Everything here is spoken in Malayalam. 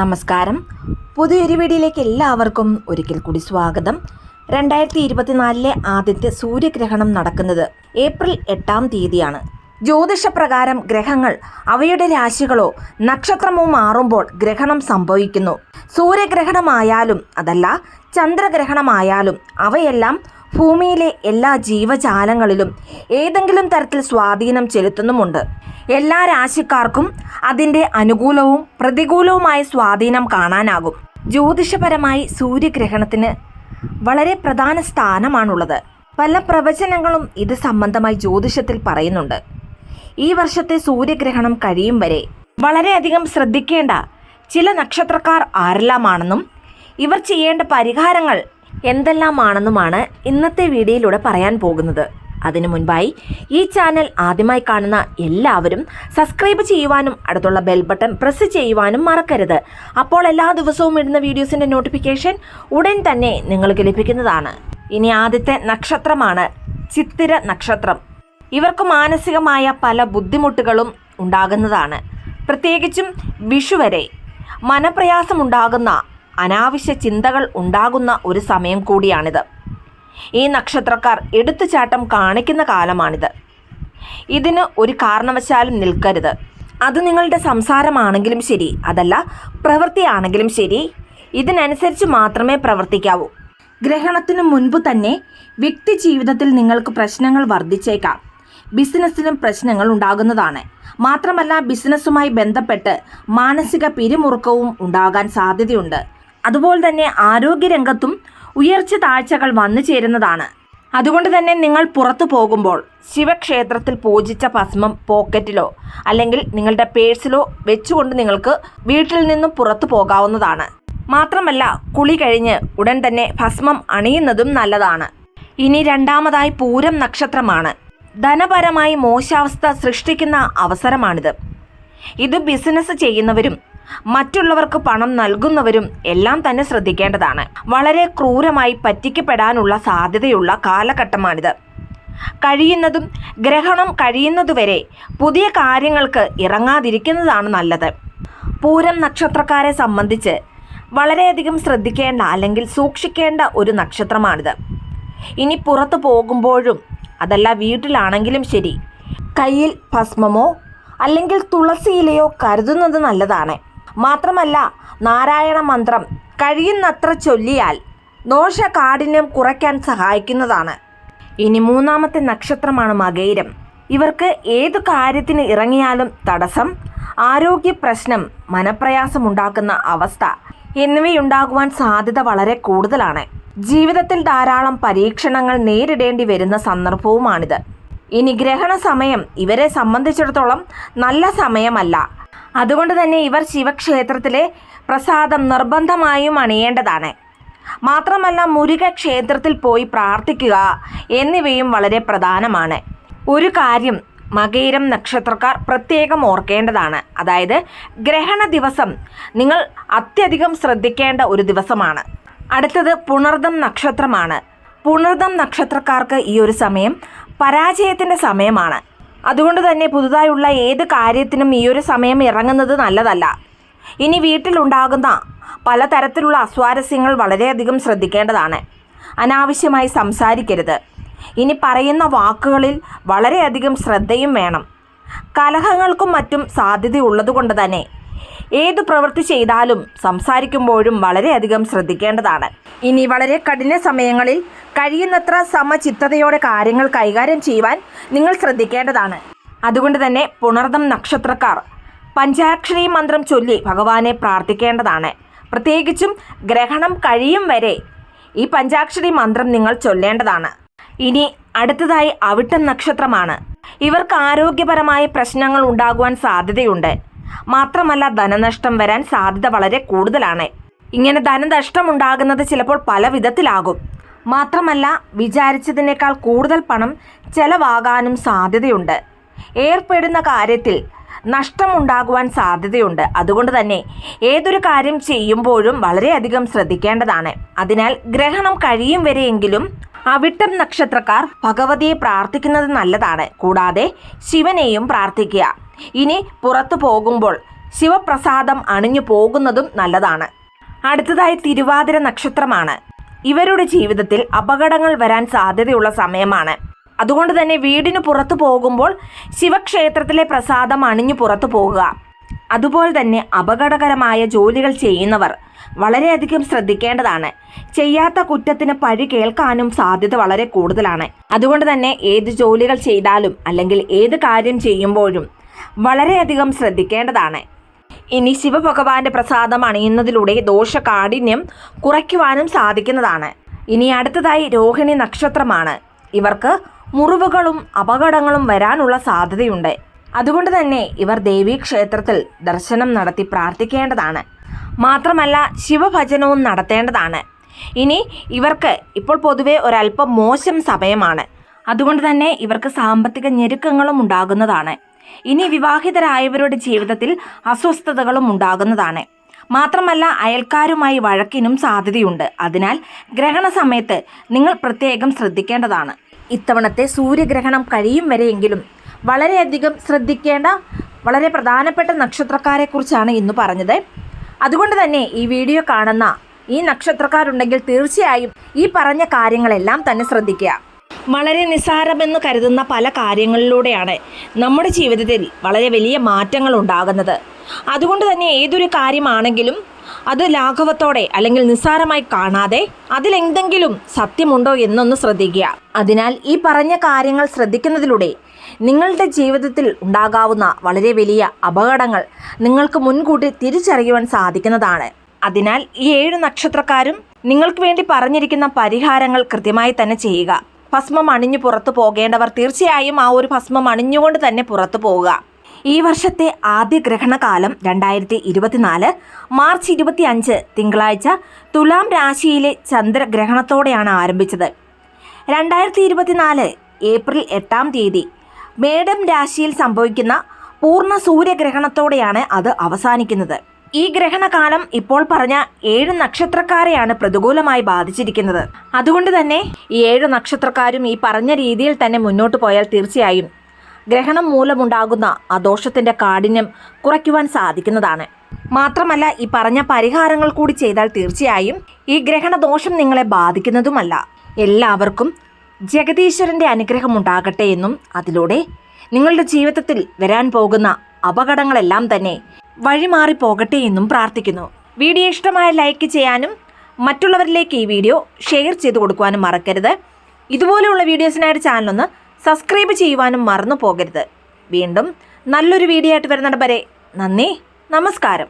നമസ്കാരം. പുതിയൊരു വീഡിയോയിലേക്ക് എല്ലാവർക്കും ഒരിക്കൽ കൂടി സ്വാഗതം. രണ്ടായിരത്തി ഇരുപത്തിനാലിലെ ആദ്യത്തെ സൂര്യഗ്രഹണം നടക്കുന്നത് ഏപ്രിൽ എട്ടാം തീയതിയാണ്. ജ്യോതിഷപ്രകാരം ഗ്രഹങ്ങൾ അവയുടെ രാശികളോ നക്ഷത്രമോ മാറുമ്പോൾ ഗ്രഹണം സംഭവിക്കുന്നു. സൂര്യഗ്രഹണമായാലും അതല്ല ചന്ദ്രഗ്രഹണമായാലും അവയെല്ലാം ഭൂമിയിലെ എല്ലാ ജീവജാലങ്ങളിലും ഏതെങ്കിലും തരത്തിൽ സ്വാധീനം ചെലുത്തുന്നുമുണ്ട്. എല്ലാ രാശിക്കാർക്കും അതിന്റെ അനുകൂലവും പ്രതികൂലവുമായ സ്വാധീനം കാണാനാകും. ജ്യോതിഷപരമായി സൂര്യഗ്രഹണത്തിന് വളരെ പ്രധാന സ്ഥാനമാണുള്ളത്. പല പ്രവചനങ്ങളും ഇത് സംബന്ധമായി ജ്യോതിഷത്തിൽ പറയുന്നുണ്ട്. ഈ വർഷത്തെ സൂര്യഗ്രഹണം കഴിയും വരെ വളരെയധികം ശ്രദ്ധിക്കേണ്ട ചില നക്ഷത്രക്കാർ ആരെല്ലാമാണെന്നും ഇവർ ചെയ്യേണ്ട പരിഹാരങ്ങൾ എന്തെല്ലാമാണെന്നുമാണ് ഇന്നത്തെ വീഡിയോയിലൂടെ പറയാൻ പോകുന്നത്. അതിനു മുൻപായി ഈ ചാനൽ ആദ്യമായി കാണുന്ന എല്ലാവരും സബ്സ്ക്രൈബ് ചെയ്യുവാനും അടുത്തുള്ള ബെൽ ബട്ടൺ പ്രസ് ചെയ്യുവാനും മറക്കരുത്. അപ്പോൾ എല്ലാ ദിവസവും ഇടുന്ന വീഡിയോസിന്റെ നോട്ടിഫിക്കേഷൻ ഉടൻ തന്നെ നിങ്ങൾക്ക് ലഭിക്കുന്നതാണ്. ഇനി ആദ്യത്തെ നക്ഷത്രമാണ് ചിത്തിര നക്ഷത്രം. ഇവർക്ക് മാനസികമായ പല ബുദ്ധിമുട്ടുകളും ഉണ്ടാകുന്നതാണ്. പ്രത്യേകിച്ചും വിഷു വരെ. മനപ്രയാസമുണ്ടാകുന്ന അനാവശ്യ ചിന്തകൾ ഉണ്ടാകുന്ന ഒരു സമയം കൂടിയാണിത്. ഈ നക്ഷത്രക്കാർ എടുത്തുചാട്ടം കാണിക്കുന്ന കാലമാണിത്. ഇതിന് ഒരു കാരണവശാലും നിൽക്കരുത്. അത് നിങ്ങളുടെ സംസാരമാണെങ്കിലും ശരി അതല്ല പ്രവൃത്തിയാണെങ്കിലും ശരി. ഇതിനനുസരിച്ച് മാത്രമേ പ്രവർത്തിക്കാവൂ. ഗ്രഹണത്തിന് മുൻപ് തന്നെ വ്യക്തി ജീവിതത്തിൽ നിങ്ങൾക്ക് പ്രശ്നങ്ങൾ വർദ്ധിച്ചേക്കാം. ബിസിനസ്സിലും പ്രശ്നങ്ങൾ ഉണ്ടാകുന്നതാണ്. മാത്രമല്ല ബിസിനസ്സുമായി ബന്ധപ്പെട്ട് മാനസിക പിരിമുറുക്കവും ഉണ്ടാകാൻ സാധ്യതയുണ്ട്. അതുപോലെ തന്നെ ആരോഗ്യരംഗത്തും ഉയർച്ച താഴ്ചകൾ വന്നു ചേരുന്നതാണ്. അതുകൊണ്ട് തന്നെ നിങ്ങൾ പുറത്തു പോകുമ്പോൾ ശിവക്ഷേത്രത്തിൽ പൂജിച്ച ഭസ്മം പോക്കറ്റിലോ അല്ലെങ്കിൽ നിങ്ങളുടെ പേഴ്സിലോ വെച്ചുകൊണ്ട് നിങ്ങൾക്ക് വീട്ടിൽ നിന്നും പുറത്തു പോകാവുന്നതാണ്. മാത്രമല്ല കുളി കഴിഞ്ഞ് ഉടൻ തന്നെ ഭസ്മം അണിയുന്നതും നല്ലതാണ്. ഇനി രണ്ടാമതായി പൂരം നക്ഷത്രമാണ്. ധനപരമായി മോശാവസ്ഥ സൃഷ്ടിക്കുന്ന അവസരമാണിത്. ഇത് ബിസിനസ് ചെയ്യുന്നവരും മറ്റുള്ളവർക്ക് പണം നൽകുന്നവരും എല്ലാം തന്നെ ശ്രദ്ധിക്കേണ്ടതാണ്. വളരെ ക്രൂരമായി പറ്റിക്കപ്പെടാനുള്ള സാധ്യതയുള്ള കാലഘട്ടമാണിത്. കഴിയുന്നതും ഗ്രഹണം കഴിയുന്നതുവരെ പുതിയ കാര്യങ്ങൾക്ക് ഇറങ്ങാതിരിക്കുന്നതാണ് നല്ലത്. പൂരം നക്ഷത്രക്കാരെ സംബന്ധിച്ച് വളരെയധികം ശ്രദ്ധിക്കേണ്ട അല്ലെങ്കിൽ സൂക്ഷിക്കേണ്ട ഒരു നക്ഷത്രമാണിത്. ഇനി പുറത്തു പോകുമ്പോഴും അതല്ല വീട്ടിലാണെങ്കിലും ശരി കയ്യിൽ ഭസ്മമോ അല്ലെങ്കിൽ തുളസിയിലയോ കരുതുന്നത് നല്ലതാണ്. മാത്രമല്ല നാരായണ മന്ത്രം കഴിയുന്നത്ര ചൊല്ലിയാൽ ദോഷകാഠിന്യം കുറയ്ക്കാൻ സഹായിക്കുന്നതാണ്. ഇനി മൂന്നാമത്തെ നക്ഷത്രമാണ് മകൈരം. ഇവർക്ക് ഏതു കാര്യത്തിന് ഇറങ്ങിയാലും തടസ്സം ആരോഗ്യ പ്രശ്നം മനപ്രയാസമുണ്ടാക്കുന്ന അവസ്ഥ എന്നിവയുണ്ടാകുവാൻ സാധ്യത വളരെ കൂടുതലാണ്. ജീവിതത്തിൽ ധാരാളം പരീക്ഷണങ്ങൾ നേരിടേണ്ടി വരുന്ന സന്ദർഭവുമാണിത്. ഇനി ഗ്രഹണ സമയം ഇവരെ സംബന്ധിച്ചിടത്തോളം നല്ല സമയമല്ല. അതുകൊണ്ട് തന്നെ ഇവർ ശിവക്ഷേത്രത്തിലെ പ്രസാദം നിർബന്ധമായും അണിയേണ്ടതാണ്. മാത്രമല്ല മുരുക ക്ഷേത്രത്തിൽ പോയി പ്രാർത്ഥിക്കുക എന്നിവയും വളരെ പ്രധാനമാണ്. ഒരു കാര്യം മകയിരം നക്ഷത്രക്കാർ പ്രത്യേകം ഓർക്കേണ്ടതാണ്. അതായത് ഗ്രഹണ ദിവസം നിങ്ങൾ അത്യധികം ശ്രദ്ധിക്കേണ്ട ഒരു ദിവസമാണ്. അടുത്തത് പുണർദം നക്ഷത്രമാണ്. പുണർദം നക്ഷത്രക്കാർക്ക് ഈ ഒരു സമയം പരാജയത്തിന്റെ സമയമാണ്. അതുകൊണ്ട് തന്നെ പുതുതായുള്ള ഏത് കാര്യത്തിനും ഈ ഒരു സമയം ഇറങ്ങുന്നത് നല്ലതല്ല. ഇനി വീട്ടിലുണ്ടാകുന്ന പലതരത്തിലുള്ള അസ്വാരസ്യങ്ങൾ വളരെയധികം ശ്രദ്ധിക്കേണ്ടതാണ്. അനാവശ്യമായി സംസാരിക്കരുത്. ഇനി പറയുന്ന വാക്കുകളിൽ വളരെയധികം ശ്രദ്ധയും വേണം. കലഹങ്ങൾക്കും മറ്റും സാധ്യതയുള്ളതുകൊണ്ട് തന്നെ ഏതു പ്രവൃത്തി ചെയ്താലും സംസാരിക്കുമ്പോഴും വളരെയധികം ശ്രദ്ധിക്കേണ്ടതാണ്. ഇനി വളരെ കഠിന സമയങ്ങളിൽ കഴിയുന്നത്ര സമചിത്തതയോടെ കാര്യങ്ങൾ കൈകാര്യം ചെയ്യുവാൻ നിങ്ങൾ ശ്രദ്ധിക്കേണ്ടതാണ്. അതുകൊണ്ട് തന്നെ പുണർദം നക്ഷത്രക്കാർ പഞ്ചാക്ഷരി മന്ത്രം ചൊല്ലി ഭഗവാനെ പ്രാർത്ഥിക്കേണ്ടതാണ്. പ്രത്യേകിച്ചും ഗ്രഹണം കഴിയും വരെ ഈ പഞ്ചാക്ഷരി മന്ത്രം നിങ്ങൾ ചൊല്ലേണ്ടതാണ്. ഇനി അടുത്തതായി അവിട്ടം നക്ഷത്രമാണ്. ഇവർക്ക് ആരോഗ്യപരമായ പ്രശ്നങ്ങൾ ഉണ്ടാകുവാൻ സാധ്യതയുണ്ട്. മാത്രമല്ല ധനനഷ്ടം വരാൻ സാധ്യത വളരെ കൂടുതലാണ്. ഇങ്ങനെ ധനനഷ്ടം ഉണ്ടാകുന്നത് ചിലപ്പോൾ പല വിധത്തിലാകും. മാത്രമല്ല വിചാരിച്ചതിനേക്കാൾ കൂടുതൽ പണം ചെലവാകാനും സാധ്യതയുണ്ട്. ഏർപ്പെടുന്ന കാര്യത്തിൽ നഷ്ടമുണ്ടാകുവാൻ സാധ്യതയുണ്ട്. അതുകൊണ്ട് തന്നെ ഏതൊരു കാര്യം ചെയ്യുമ്പോഴും വളരെയധികം ശ്രദ്ധിക്കേണ്ടതാണ്. അതിനാൽ ഗ്രഹണം കഴിയും വരെയെങ്കിലും അവിട്ടം നക്ഷത്രക്കാർ ഭഗവതിയെ പ്രാർത്ഥിക്കുന്നത് നല്ലതാണ്. കൂടാതെ ശിവനെയും പ്രാർത്ഥിക്കുക. ഇനി പുറത്തു പോകുമ്പോൾ ശിവപ്രസാദം അണിഞ്ഞു പോകുന്നതും നല്ലതാണ്. അടുത്തതായി തിരുവാതിര നക്ഷത്രമാണ്. ഇവരുടെ ജീവിതത്തിൽ അപകടങ്ങൾ വരാൻ സാധ്യതയുള്ള സമയമാണ്. അതുകൊണ്ട് തന്നെ വീടിന് പുറത്തു പോകുമ്പോൾ ശിവക്ഷേത്രത്തിലെ പ്രസാദം അണിഞ്ഞു പുറത്തു പോകുക. അതുപോലെ തന്നെ അപകടകരമായ ജോലികൾ ചെയ്യുന്നവർ വളരെയധികം ശ്രദ്ധിക്കേണ്ടതാണ്. ചെയ്യാത്ത കുറ്റത്തിന് പഴി കേൾക്കാനും സാധ്യത വളരെ കൂടുതലാണ്. അതുകൊണ്ട് തന്നെ ഏത് ജോലികൾ ചെയ്താലും അല്ലെങ്കിൽ ഏത് കാര്യം ചെയ്യുമ്പോഴും വളരെയധികം ശ്രദ്ധിക്കേണ്ടതാണ്. ഇനി ശിവഭഗവാന്റെ പ്രസാദം അണിയുന്നതിലൂടെ ദോഷകാഠിന്യം കുറയ്ക്കുവാനും സാധിക്കുന്നതാണ്. ഇനി അടുത്തതായി രോഹിണി നക്ഷത്രമാണ്. ഇവർക്ക് മുറിവുകളും അപകടങ്ങളും വരാനുള്ള സാധ്യതയുണ്ട്. അതുകൊണ്ട് തന്നെ ഇവർ ദേവീ ക്ഷേത്രത്തിൽ ദർശനം നടത്തി പ്രാർത്ഥിക്കേണ്ടതാണ്. മാത്രമല്ല ശിവഭജനവും നടത്തേണ്ടതാണ്. ഇനി ഇവർക്ക് ഇപ്പോൾ പൊതുവെ ഒരല്പം മോശം സമയമാണ്. അതുകൊണ്ട് തന്നെ ഇവർക്ക് സാമ്പത്തിക ഞെരുക്കങ്ങളും ഉണ്ടാകുന്നതാണ്. ഇനി വിവാഹിതരായവരുടെ ജീവിതത്തിൽ അസ്വസ്ഥതകളും ഉണ്ടാകുന്നതാണ്. മാത്രമല്ല അയൽക്കാരുമായി വഴക്കിനും സാധ്യതയുണ്ട്. അതിനാൽ ഗ്രഹണ സമയത്ത് നിങ്ങൾ പ്രത്യേകം ശ്രദ്ധിക്കേണ്ടതാണ്. ഇത്തവണത്തെ സൂര്യഗ്രഹണം കഴിയും വരെയെങ്കിലും വളരെയധികം ശ്രദ്ധിക്കേണ്ട വളരെ പ്രധാനപ്പെട്ട നക്ഷത്രക്കാരെക്കുറിച്ചാണ് ഇന്ന് പറഞ്ഞത്. അതുകൊണ്ട് തന്നെ ഈ വീഡിയോ കാണുന്ന ഈ നക്ഷത്രക്കാരുണ്ടെങ്കിൽ തീർച്ചയായും ഈ പറഞ്ഞ കാര്യങ്ങളെല്ലാം തന്നെ ശ്രദ്ധിക്കുക. വളരെ നിസ്സാരമെന്ന് കരുതുന്ന പല കാര്യങ്ങളിലൂടെയാണ് നമ്മുടെ ജീവിതത്തിൽ വളരെ വലിയ മാറ്റങ്ങൾ ഉണ്ടാകുന്നത്. അതുകൊണ്ട് തന്നെ ഏതൊരു കാര്യമാണെങ്കിലും അത് ലാഘവത്തോടെ അല്ലെങ്കിൽ നിസ്സാരമായി കാണാതെ അതിലെന്തെങ്കിലും സത്യമുണ്ടോ എന്നൊന്ന് ശ്രദ്ധിക്കുക. അതിനാൽ ഈ പറഞ്ഞ കാര്യങ്ങൾ ശ്രദ്ധിക്കുന്നതിലൂടെ നിങ്ങളുടെ ജീവിതത്തിൽ ഉണ്ടാകാവുന്ന വളരെ വലിയ അപകടങ്ങൾ നിങ്ങൾക്ക് മുൻകൂട്ടി തിരിച്ചറിയുവാൻ സാധിക്കുന്നതാണ്. അതിനാൽ ഈ ഏഴ് നക്ഷത്രക്കാരും നിങ്ങൾക്ക് വേണ്ടി പറഞ്ഞിരിക്കുന്ന പരിഹാരങ്ങൾ കൃത്യമായി തന്നെ ചെയ്യുക. ഭസ്മം അണിഞ്ഞു പുറത്തു പോകേണ്ടവർ തീർച്ചയായും ആ ഒരു ഭസ്മം അണിഞ്ഞുകൊണ്ട് തന്നെ പുറത്തു പോവുക. ഈ വർഷത്തെ ആദ്യ ഗ്രഹണകാലം രണ്ടായിരത്തി ഇരുപത്തിനാല് മാർച്ച് ഇരുപത്തി അഞ്ച് തിങ്കളാഴ്ച തുലാം രാശിയിലെ ചന്ദ്രഗ്രഹണത്തോടെയാണ് ആരംഭിച്ചത്. രണ്ടായിരത്തി ഇരുപത്തിനാല് ഏപ്രിൽ എട്ടാം തീയതി മേഡം രാശിയിൽ സംഭവിക്കുന്ന പൂർണ സൂര്യഗ്രഹണത്തോടെയാണ് അത് അവസാനിക്കുന്നത്. ഈ ഗ്രഹണകാലം ഇപ്പോൾ പറഞ്ഞ ഏഴ് നക്ഷത്രക്കാരെയാണ് പ്രതികൂലമായി ബാധിച്ചിരിക്കുന്നത്. അതുകൊണ്ട് തന്നെ ഈ ഏഴ് നക്ഷത്രക്കാരും ഈ പറഞ്ഞ രീതിയിൽ തന്നെ മുന്നോട്ട് പോയാൽ തീർച്ചയായും ഗ്രഹണം മൂലമുണ്ടാകുന്ന ആ ദോഷത്തിന്റെ കാഠിന്യം കുറയ്ക്കുവാൻ സാധിക്കുന്നതാണ്. മാത്രമല്ല ഈ പറഞ്ഞ പരിഹാരങ്ങൾ കൂടി ചെയ്താൽ തീർച്ചയായും ഈ ഗ്രഹണ ദോഷം നിങ്ങളെ ബാധിക്കുന്നതുമല്ല. എല്ലാവർക്കും ജഗതീശ്വരന്റെ അനുഗ്രഹം ഉണ്ടാകട്ടെ എന്നും അതിലൂടെ നിങ്ങളുടെ ജീവിതത്തിൽ വരാൻ പോകുന്ന അപകടങ്ങളെല്ലാം തന്നെ വഴിമാറി പോകട്ടെ എന്നും പ്രാർത്ഥിക്കുന്നു. വീഡിയോ ഇഷ്ടമായ ലൈക്ക് ചെയ്യാനും മറ്റുള്ളവരിലേക്ക് ഈ വീഡിയോ ഷെയർ ചെയ്ത് കൊടുക്കുവാനും മറക്കരുത്. ഇതുപോലെയുള്ള വീഡിയോസിനായിട്ട് ചാനലൊന്ന് സബ്സ്ക്രൈബ് ചെയ്യുവാനും മറന്നു പോകരുത് വീണ്ടും നല്ലൊരു വീഡിയോ ആയിട്ട് വരുന്നിടം വരെ നന്ദി നമസ്കാരം.